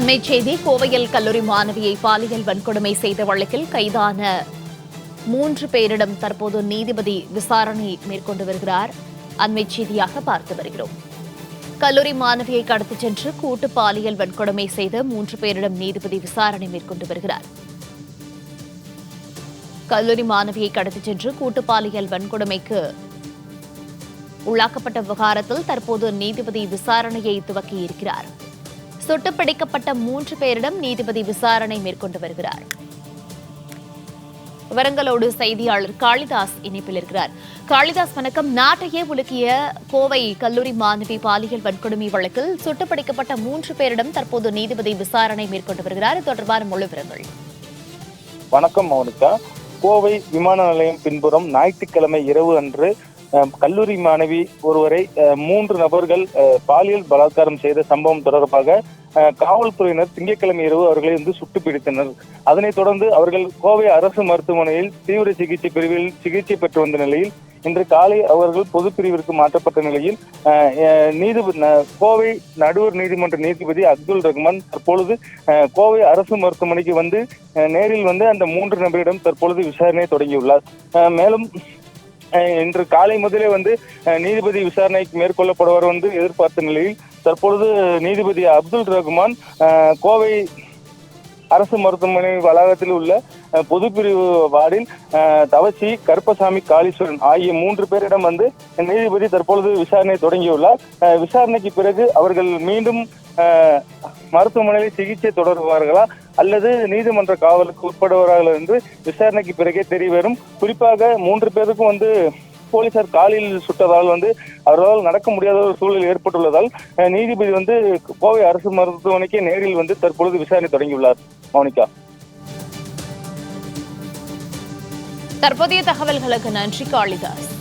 அண்மை செய்தி கோவையில் கல்லூரி மாணவியை பாலியல் வன்கொடுமை செய்த வழக்கில் கைதான மூன்று பேரிடம் தற்போது நீதிபதி விசாரணை மேற்கொண்டு வருகிறார். அண்மை செய்தியாக பார்த்து வருகிறோம். கல்லூரி மாணவியை கடத்திச் சென்று கூட்டு பாலியல் வன்கொடுமை செய்த மூன்று பேரிடம் நீதிபதி விசாரணை மேற்கொண்டு வருகிறார். கல்லூரி மாணவியை கடத்திச் சென்று கூட்டு பாலியல் வன்கொடுமைக்கு உள்ளாக்கப்பட்ட விவகாரத்தில் தற்போது நீதிபதி விசாரணையை துவக்கியிருக்கிறார். இருக்கிறார் சுட்டுப்பிடிக்கப்பட்ட மூன்று பேரிடம் நீதிபதி விசாரணை மேற்கொண்டு வருகிறார். விவரங்களோடு செய்தியாளர் காளிதாஸ் இணைப்பில் இருக்கிறார். காளிதாஸ் வணக்கம். நாட்டையே உலுக்கிய கோவை கல்லூரி மாணவி பாலியல் வன்கொடுமை வழக்கில் சுட்டுப்பிடிக்கப்பட்ட மூன்று பேரிடம் தற்போது நீதிபதி விசாரணை மேற்கொண்டு வருகிறார். தொடர்பான முழு விவரங்கள். வணக்கம் மௌனிகா. கோவை விமான நிலையம் பின்புறம் ஞாயிற்றுக்கிழமை இரவு அன்று கல்லூரி மாணவி ஒருவரை மூன்று நபர்கள் பாலியல் பலாத்காரம் செய்த சம்பவம் தொடர்பாக காவல்துறையினர் திங்கட்கிழமை இரவு அவர்களை வந்து சுட்டு பிடித்தனர். அதனைத் தொடர்ந்து அவர்கள் கோவை அரசு மருத்துவமனையில் தீவிர சிகிச்சை பிரிவில் சிகிச்சை பெற்று வந்த நிலையில் இன்று காலை அவர்கள் பொது பிரிவிற்கு மாற்றப்பட்ட நிலையில் நீதிபதி கோவை நடுவர் நீதிமன்ற நீதிபதி அப்துல் ரஹ்மான் தற்பொழுது கோவை அரசு மருத்துவமனைக்கு வந்து நேரில் வந்து அந்த மூன்று நபரிடம் தற்பொழுது விசாரணை தொடங்கியுள்ளார். மேலும் இன்று காலை முதலே வந்து நீதிபதி விசாரணைக்கு மேற்கொள்ளப்படுவார் வந்து எதிர்பார்த்த நிலையில் தற்பொழுது நீதிபதி அப்துல் ரஹ்மான் கோவை அரசு மருத்துவமனை வளாகத்தில் உள்ள பொதுப்பிரிவு வார்டில் தவசி கருப்பசாமி காளீஸ்வரன் ஆகிய மூன்று பேரிடம் வந்து நீதிபதி தற்பொழுது விசாரணை தொடங்கியுள்ளார். விசாரணைக்கு பிறகு அவர்கள் மீண்டும் மருத்துவமனையில் சிகிச்சை தொடருவார்களா அல்லது நீதிமன்ற காவலுக்கு உட்படுவார்கள் என்று விசாரணைக்கு பிறகே தெரிய வரும் குறிப்பாக மூன்று பேருக்கும் வந்து போலீசார் காலில் சுட்டதால் வந்து அவர்களால் நடக்க முடியாத ஒரு சூழல் ஏற்பட்டுள்ளதால் நீதிபதி வந்து கோவை அரசு மருத்துவமனைக்கு நேரில் வந்து தற்பொழுது விசாரணை தொடங்கியுள்ளார். மௌனிகா. தற்போதைய தகவல்களுக்கு நன்றி காளிதாஸ்.